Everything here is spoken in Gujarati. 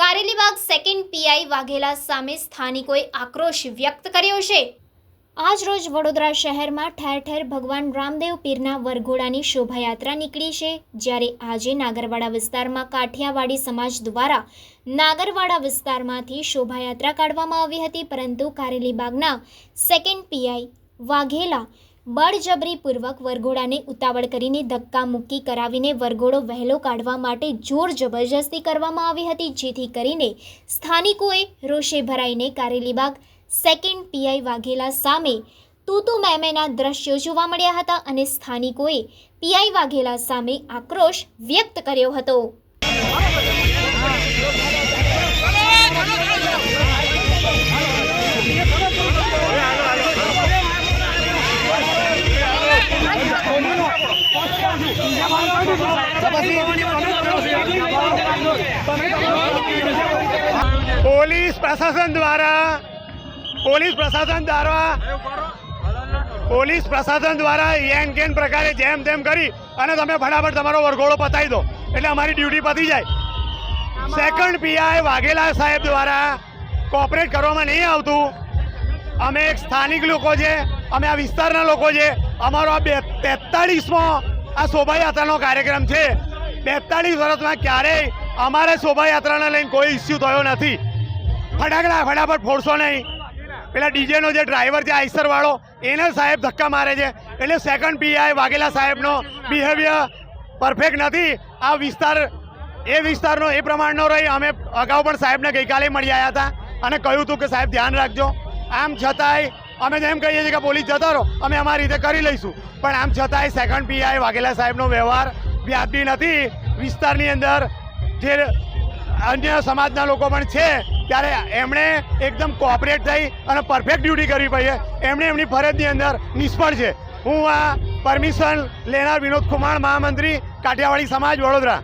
કારેલીબાગ સેકન્ડ પીઆઈ વાઘેલા સામે સ્થાનિકોએ આક્રોશ વ્યક્ત કર્યો છે. આજ રોજ વડોદરા શહેરમાં ઠેર ઠેર ભગવાન રામદેવ પીરના વરઘોડાની શોભાયાત્રા નીકળી છે. જ્યારે આજે નાગરવાડા વિસ્તારમાં કાઠિયાવાડી સમાજ દ્વારા નાગરવાડા વિસ્તારમાંથી શોભાયાત્રા કાઢવામાં આવી હતી, પરંતુ કારેલીબાગના સેકન્ડ પીઆઈ વાઘેલા બળજબરીપૂર્વક વરઘોડાને ઉતાવળ કરીને ધક્કા મુક્કી કરાવીને વરઘોડો વહેલો કાઢવા માટે જોર જબરજસ્તી કરવામાં આવી હતી, જેથી કરીને સ્થાનિકોએ રોષે ભરાઈને કારેલીબાગ સેકન્ડ પીઆઈ વાઘેલા સામે તૂતુ મેમેના દ્રશ્યો જોવા મળ્યા હતા અને સ્થાનિકોએ પીઆઈ વાઘેલા સામે આક્રોશ વ્યક્ત કર્યો હતો. પોલીસ પ્રશાસન દ્વારા, પોલીસ પ્રશાસન દ્વારા, પોલીસ પ્રશાસન દ્વારા એન કેન પ્રકારે જેમ તેમ કરી અને તમે ફટાફટ તમારો વરઘોડો પતાવી દો. એટલે અમારી ડ્યુટી પતી જાય. સેકન્ડ પીઆઈ વાઘેલા સાહેબ દ્વારા કોઓપરેટ કરવામાં નહીં આવતું. અમે એક સ્થાનિક લોકો છે, અમે આ વિસ્તારના લોકો છે. અમારો આ બે તેતાળીસમો આ શોભાયાત્રાનો કાર્યક્રમ છે. બેતાળીસ વર્ષમાં ક્યારેય અમારે શોભાયાત્રાને લઈને કોઈ ઇસ્યુ થયો નથી. ફટાકડા ફટાફટ ફોડશો નહીં. પેલા ડીજેનો જે ડ્રાઈવર છે આઈસરવાળો એને સાહેબ ધક્કા મારે છે. એટલે સેકન્ડ પીઆઈ વાઘેલા સાહેબનો બિહેવિયર પરફેક્ટ નથી. આ વિસ્તાર, એ વિસ્તારનો એ પ્રમાણનો રહી. અમે અગાઉ પણ સાહેબને ગઈકાલે મળી આવ્યા હતા અને કહ્યું હતું કે સાહેબ ધ્યાન રાખજો. આમ છતાંય અમે જેમ કહીએ છીએ કે પોલીસ જતા રહો. અમે અમારી રીતે કરી લઈશું. પણ આમ છતાંય સેકન્ડ પીઆઈ વાઘેલા સાહેબનો વ્યવહાર વ્યાજબી નથી. વિસ્તારની અંદર જે અન્ય સમાજના લોકો પણ છે, ત્યારે એમણે એકદમ કોઓપરેટ થઈ અને પરફેક્ટ ડ્યુટી કરવી પડીએ એમણે એમની ફરજની અંદર નિષ્ફળ છે. હું આ પરમિશન લેનાર વિનોદ કુમાર, મહામંત્રી, કાઠિયાવાડી સમાજ, વડોદરા.